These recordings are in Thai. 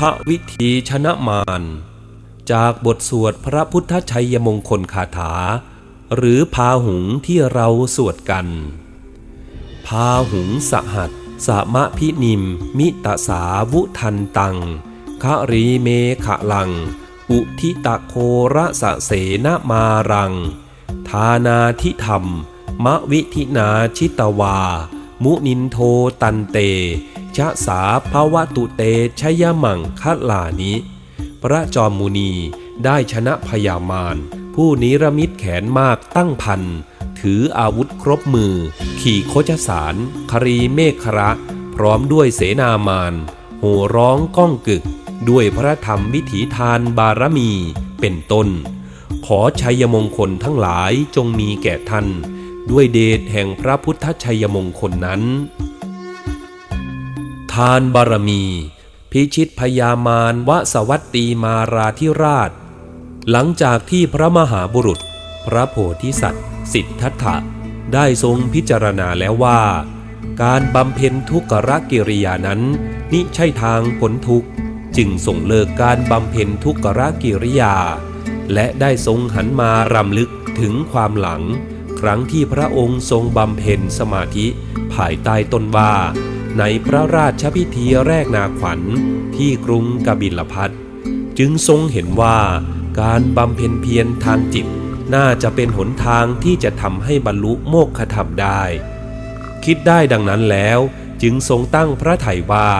พระวิธีชนะมารจากบทสวดพระพุทธชัยมงคลคาถา หรือพาหุงที่เราสวดกัน พาหุงสหัสสมะพินิม มิตสาวุทันตังคะรีเมขะลัง อุทิตะโคระสะเสนมารัง ทานาทิธรรม มะวิธินาชิตวา มุนินโทตันเต ชะสาภาวะตุเตชยมังคะลานิ พระจอมมุนีได้ชนะพยามาร ผู้นิรมิตแขนมากตั้งพัน ถืออาวุธครบมือ ขี่โคจสาร ครีเมฆระ พร้อมด้วยเสนามานโห่ร้องก้องกึก ด้วยพระธรรมวิถีทานบารมีเป็นต้น ขอชัยมงคลทั้งหลายจงมีแก่ท่าน ด้วยเดชแห่งพระพุทธชัยมงคลนั้น ทานบารมี พิชิตพยามารวสวัตตีมาราธิราช หลังจากที่พระมหาบุรุษ พระโพธิสัตว์ สิทธัตถะได้ทรงพิจารณาแล้วว่า การบำเพ็ญทุกขกิริยานั้นนิใช่ทางพ้นทุกข์จึงส่งเลิกการบำเพ็ญทุกขกิริยา และได้ทรงหันมารำลึกถึงความหลัง ครั้งที่พระองค์ทรงบำเพ็ญสมาธิภายใต้ต้นว่า ในพระราชพิธีแรกนาขวัญที่กรุงกบิลพัทจึงทรงเห็นว่าการบำเพ็ญเพียรทางจิตน่าจะเป็นหนทางที่จะทำให้บรรลุโมกขธรรมได้ คิดได้ดังนั้นแล้วจึงทรงตั้งพระไถ่ว่า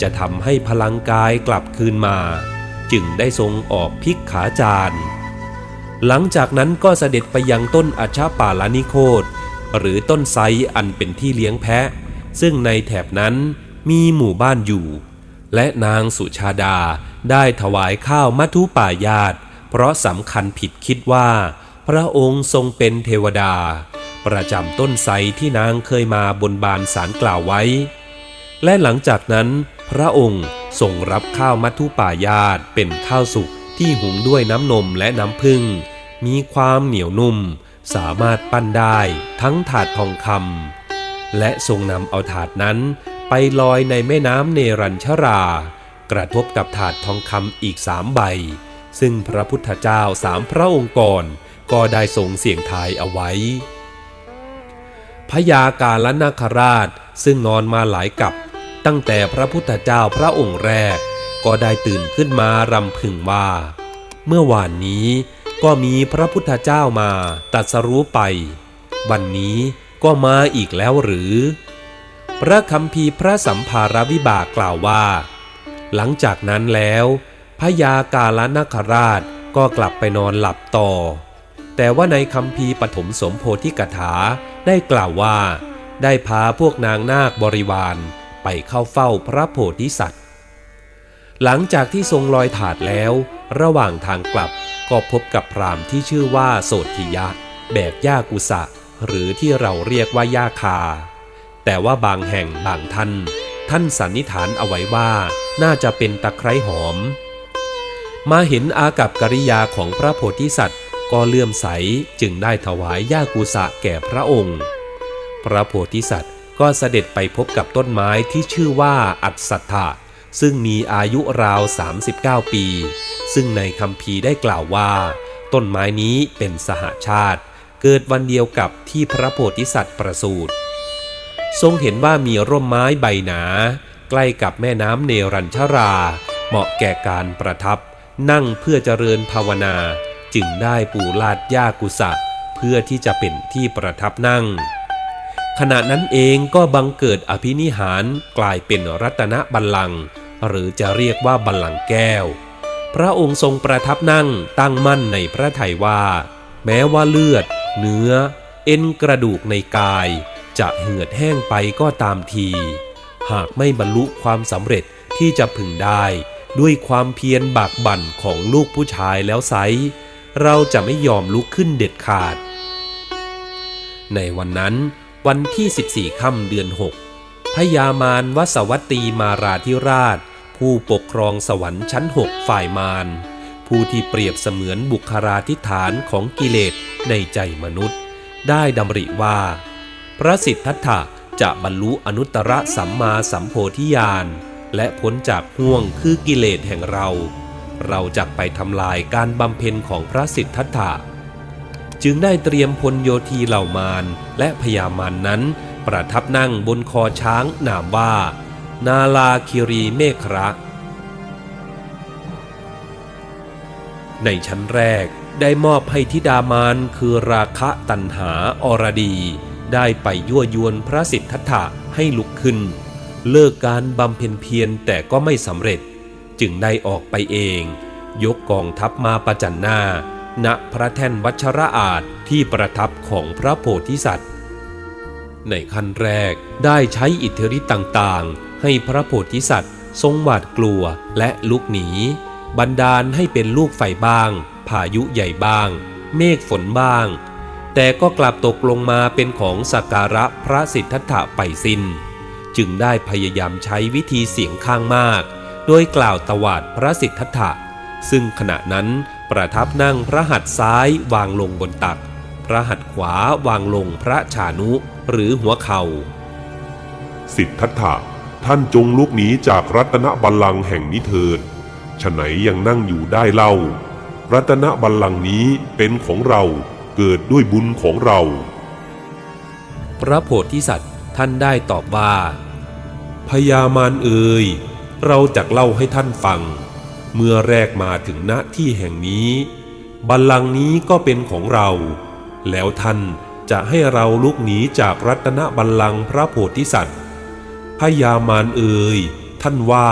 จะทำให้พลังกายกลับคืนมา จึงได้ทรงออกพิกขาจารย์หลังจากนั้นก็เสด็จไปยังต้นอัชชปาลานิโคตหรือต้นไทรอันเป็นที่เลี้ยงแพะ ซึ่งในแถบนั้นมีหมู่บ้านอยู่ และนางสุชาดาได้ถวายข้าวมัทุป่ายาตเพราะสำคัญผิดคิดว่า พระองค์ทรงเป็นเทวดา ประจำต้นไทรที่นางเคยมาบนบานสารกล่าวไว้ และหลังจากนั้น พระองค์ทรงรับข้าวมัทุป่ายาตเป็นข้าวสุกที่หุงด้วยน้ำนมและน้ำผึ้งมีความเหนียวนุ่ม สามารถปั้นได้ทั้งถาดทองคำ และทรงนำเอาถาดนั้นไปลอยในแม่น้ำเนรัญชรา กระทบกับถาดทองคำอีกสามใบ ซึ่งพระพุทธเจ้าสามพระองค์ก่อนก็ได้ทรงเสี่ยงทายเอาไว้พญากาลนาคราชซึ่งนอนมาหลายกับ ตั้งแต่พระพุทธเจ้าพระองค์แรก ก็ได้ตื่นขึ้นมารำพึงว่า เมื่อวานนี้ก็มีพระพุทธเจ้ามาตรัสรู้ไป วันนี้ ก็มาอีกแล้วหรือ พระคำพีร์พระสัมภารวิบากกล่าวว่า หลังจากนั้นแล้วพญากาลนาคราชก็กลับไปนอนหลับต่อ แต่ว่าในคำพีร์ปฐมสมโพธิกถาได้กล่าวว่า ได้พาพวกนางนาคบริวารไปเข้าเฝ้าพระโพธิสัตว์ หลังจากที่ทรงลอยถาดแล้ว ระหว่างทางกลับก็พบกับพรามที่ชื่อว่าโสธิยะ แบกย่ากุสะ หรือที่เราเรียกว่าย่าคา แต่ว่าบางแห่งบางท่าน ท่านสันนิษฐานเอาไว้ว่าน่าจะเป็นตะไคร้หอม มาเห็นอากับกิริยาของพระโพธิสัตว์ ก็เลื่อมใสจึงได้ถวายย่ากุสะแก่พระองค์ พระโพธิสัตว์ก็เสด็จไปพบกับต้นไม้ที่ชื่อว่าอัศถะซึ่งมีอายุราว 39 ปี ซึ่งในคำพีได้กล่าวว่า ต้นไม้นี้เป็นสหาชาติ เกิดวันเดียวกับที่พระโพธิสัตว์ประสูติทรงเห็นว่ามีร่มไม้ใบหนา ใกล้กับแม่น้ำเนรัญชรา เหมาะแก่การประทับ นั่งเพื่อเจริญภาวนา จึงได้ปูลาดหญ้ากุสะเพื่อที่จะเป็นที่ประทับนั่ง ขณะนั้นเองก็บังเกิดอภินิหารกลายเป็นรัตนบัลลังก์หรือจะเรียกว่าบัลลังก์แก้ว พระองค์ทรงประทับนั่งตั้งมั่นในพระทัยว่า แม้ว่าเลือด เนื้อ เอ็นกระดูกในกาย จะเหือดแห้งไปก็ตามที หากไม่บรรลุความสำเร็จที่จะพึงได้ด้วยความเพียรบากบั่นของลูกผู้ชายแล้วไซเราจะไม่ยอมลุกขึ้นเด็ดขาด ในวันนั้นวันที่ 14 ค่ำเดือน 6พญามารวสวัตตีมาราธิราช ผู้ปกครองสวรรค์ชั้น 6 ฝ่ายมาร ผู้ที่เปรียบเสมือนบุคลาธิฐานของกิเลสในใจมนุษย์ ได้ดำริว่า พระสิทธัตถะจะบรรลุอนุตตรสัมมาสัมโพธิญาณ และพ้นจากห่วงคือกิเลสแห่งเรา เราจะไปทำลายการบำเพ็ญของพระสิทธัตถะจึงได้เตรียมพลโยธีเหล่ามารและพญามารนนั้น ประทับนั่งบนคอช้างนามว่า นาลาคิรีเมฆระ ในชั้นแรกได้มอบให้ธิดามานคือราคะตันหาอรดี ได้ไปยั่วยวนพระสิทธัตถะให้ลุกขึ้น เลิกการบำเพ็ญเพียรแต่ก็ไม่สำเร็จ จึงได้ออกไปเอง ยกกองทัพมาประจันหน้า ณพระแท่นวัชระอาจที่ประทับของพระโพธิสัตว์ ในขั้นแรกได้ใช้อิทธิฤทธิ์ต่างๆ ให้พระโพธิสัตว์ทรงหวาดกลัวและลุกหนี บันดาลให้เป็นลูกไฟบ้าง พายุใหญ่บ้าง เมฆฝนบ้าง แต่ก็กลับตกลงมาเป็นของสักการะพระสิทธัตถะไปสิน้น จึงได้พยายามใช้วิธีเสียงข้างมาก โดยกล่าวตวาดพระสิทธัตถะ ซึ่งขณะนั้นประทับนั่งพระหัตถ์ซ้ายวางลงบนตัก พระหัตถ์ขวาวางลงพระชานุหรือหัวเขา่า สิทธัตถะท่านจงลุกหนีจากรัตนบัลลังก์แห่งนี้เถิด ฉะไหนยังนั่งอยู่ได้เล่า รัตนบัลลังก์นี้เป็นของเราเกิดด้วยบุญของเรา พระโพธิสัตว์ท่านได้ตอบว่าพญามารเอ่ยเราจะเล่าให้ท่านฟัง เมื่อแรกมาถึงณที่แห่งนี้ บัลลังก์นี้ก็เป็นของเรา แล้วท่านจะให้เราลุกหนีจากรัตนบัลลังก์พระโพธิสัตว์พญามารเอ่ยท่านว่า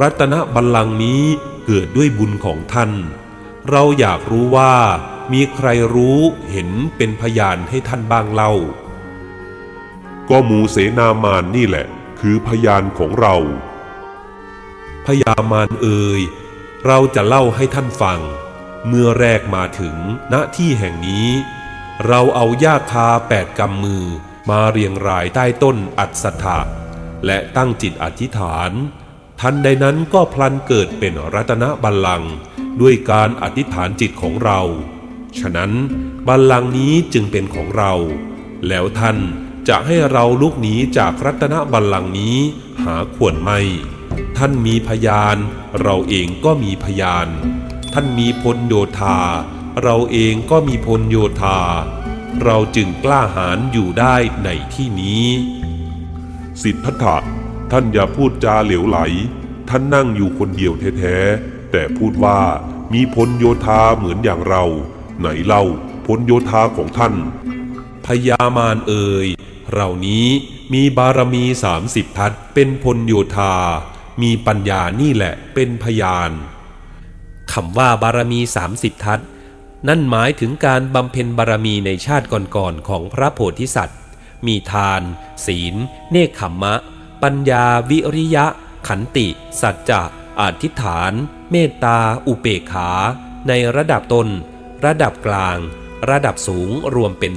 รัตนบัลลังก์นี้เกิดด้วยบุญของท่าน เราอยากรู้ว่ามีใครรู้เห็นเป็นพยานให้ท่านบ้างเล่า ก็หมูเสนามานนี่แหละ คือพยานของเราพญามารเอ่ยเราจะเล่าให้ท่านฟัง เมื่อแรกมาถึงณที่แห่งนี้ เราเอาหญ้าคาแปดกำมือมาเรียงรายใต้ต้นอัศถะและตั้งจิตอธิษฐาน ทันใดนั้นก็พลันเกิดเป็นรัตนบัลลังก์ด้วยการอธิษฐานจิตของเรา ฉะนั้นบัลลังก์นี้จึงเป็นของเรา แล้วท่านจะให้เราลุกหนีจากรัตนบัลลังก์นี้หาควรไม่ ท่านมีพยาน เราเองก็มีพยาน ท่านมีพลโยธา เราเองก็มีพลโยธา เราจึงกล้าหาญอยู่ได้ในที่นี้ สิทธัตถะ ท่านอย่าพูดจาเหลวไหล ท่านนั่งอยู่คนเดียวแท้ๆ แต่พูดว่ามีพลโยธาเหมือนอย่างเรา ไหนเล่าพลโยธาของท่าน พญามารเอ่ยเรานี้มีบารมีสามสิบทัศเป็นพลโยธา มีปัญญานี่แหละเป็นพยานคำว่าบารมีสามสิบทัศนั่นหมายถึงการบำเพ็ญบารมีในชาติก่อนๆของพระโพธิสัตว์ มีทาน ศีล เนคขมมะ ปัญญาวิริยะ ขันติ สัจจะอธิษฐาน เมตตา อุเบกขา ในระดับต้น ระดับกลาง ระดับสูงรวมเป็น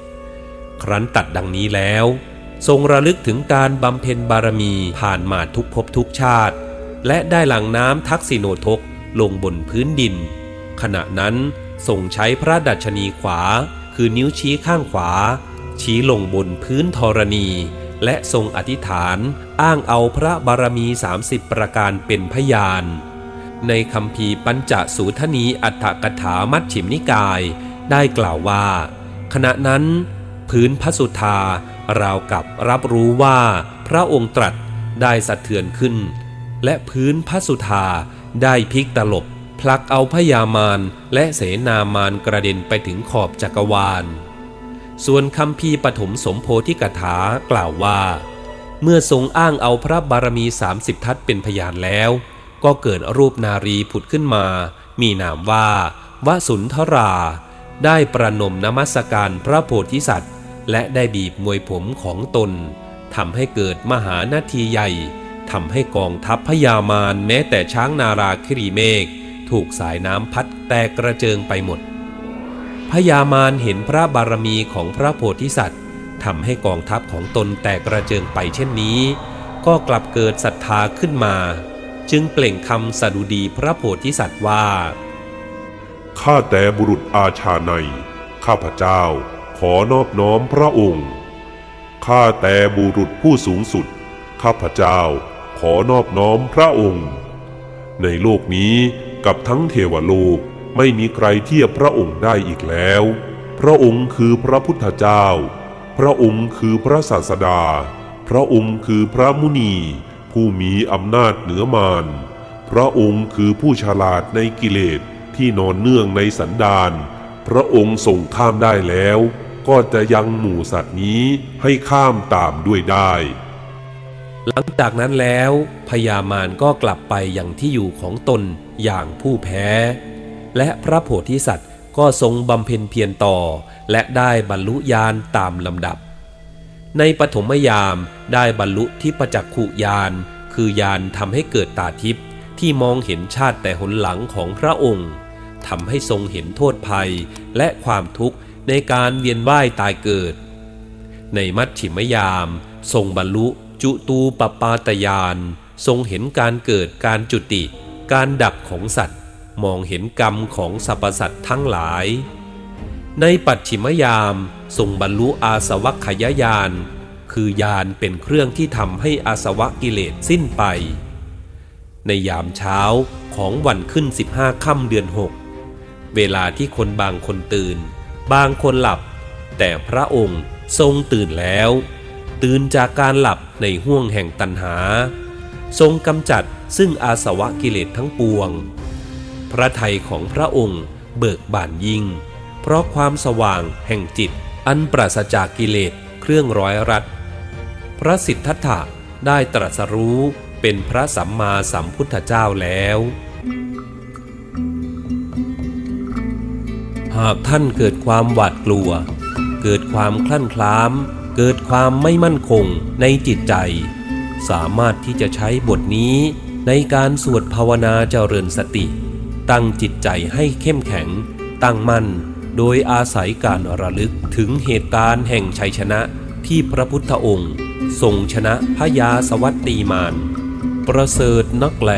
30 ครั้นตัดดังนี้แล้ว ทรงระลึกถึงการบำเพ็ญบารมีผ่านมาทุกภพทุกชาติ และได้หลังน้ำทักษิโนทกลงบนพื้นดิน ขณะนั้นทรงใช้พระดัชนีขวา คือนิ้วชี้ข้างขวา ชี้ลงบนพื้นธรณี และทรงอธิษฐานอ้างเอาพระบารมี 30 ประการเป็นพยาน ในคำพีปัญจสูทนีอัฏฐกถามัชฉิมนิกายได้กล่าวว่า ขณะนั้นพื้นพระสุธาราวกับรับรู้ว่าพระองค์ตรัสได้สะเทือนขึ้น และพื้นพระสุธาได้พลิกตลบผลักเอาพยามารและเสนามารกระเด็นไปถึงขอบจักรวาล ส่วนคำพีปฐมสมโพธิกถากล่าวว่า เมื่อทรงอ้างเอาพระบารมี 30 ทัศเป็นพยานแล้ว ก็เกิดรูปนารีผุดขึ้นมา มีนามว่าวสุนทรา ได้ประนมนมัสการพระโพธิสัตว์ และได้บีบมวยผมของตนทำให้เกิดมหานาทีใหญ่ทำให้กองทัพพญามารแม้แต่ช้างนาราคิรีเมฆถูกสายน้ำพัดแตกกระเจิงไปหมด พญามารเห็นพระบารมีของพระโพธิสัตว์ทำให้กองทัพของตนแตกกระเจิงไปเช่นนี้ ก็กลับเกิดศรัทธาขึ้นมา จึงเปล่งคำสดุดีพระโพธิสัตว์ว่า ข้าแต่บุรุษอาชาในข้าพเจ้าขอนอบน้อมพระองค์ ข้าแต่บุรุษผู้สูงสุด ข้าพเจ้าขอนอบน้อมพระองค์ ในโลกนี้กับทั้งเทวโลก ไม่มีใครเทียบพระองค์ได้อีกแล้ว พระองค์คือพระพุทธเจ้า พระองค์คือพระศาสดา พระองค์คือพระมุนี ผู้มีอำนาจเหนือมารพระองค์คือผู้ฉลาดในกิเลสที่นอนเนื่องในสันดานพระองค์ทรงข้ามได้แล้ว ก็จะยังหมู่สัตว์นี้ให้ข้ามตามด้วยได้ หลังจากนั้นแล้วพญามารก็กลับไปอย่างที่อยู่ของตนอย่างผู้แพ้ และพระโพธิสัตว์ก็ทรงบำเพ็ญเพียรต่อ และได้บรรลุญาณตามลำดับ ในปฐมยามได้บรรลุที่ประจักขุญาณคือญาณทำให้เกิดตาทิพย์ที่มองเห็นชาติแต่หนหลังของพระองค์ทำให้ทรงเห็นโทษภัยและความทุกข์ในการเวียนว่ายตายเกิด ในมัชฉิมยาม ทรงบรรลุจุตูปปาตยาน ทรงเห็นการเกิดการจุติ การดับของสัตว์ มองเห็นกรรมของสรรพสัตว์ทั้งหลาย ในปัจฉิมยามทรงบรรลุอาสวัคยายาน คือยานเป็นเครื่องที่ทำให้อาสวะกิเลสสิ้นไป ในยามเช้าของวันขึ้น 15ค่ำเดือน 6 เวลาที่คนบางคนตื่น บางคนหลับ แต่พระองค์ทรงตื่นแล้ว ตื่นจากการหลับในห้วงแห่งตัณหา ทรงกำจัดซึ่งอาสวะกิเลสทั้งปวง พระทัยของพระองค์เบิกบานยิ่ง เพราะความสว่างแห่งจิต อันปราศจากกิเลสเครื่องร้อยรัดพระสิทธัตถะได้ตรัสรู้เป็นพระสัมมาสัมพุทธเจ้าแล้ว หากท่านเกิดความหวาดกลัว เกิดความคลั่นคล้าม เกิดความไม่มั่นคงในจิตใจ สามารถที่จะใช้บทนี้ในการสวดภาวนาเจริญสติ ตั้งจิตใจให้เข้มแข็ง ตั้งมั่น โดยอาศัยการระลึกถึงเหตุการณ์แห่งชัยชนะที่พระพุทธองค์ทรงชนะพยาสวัตตีมาน ประเสริฐนักแล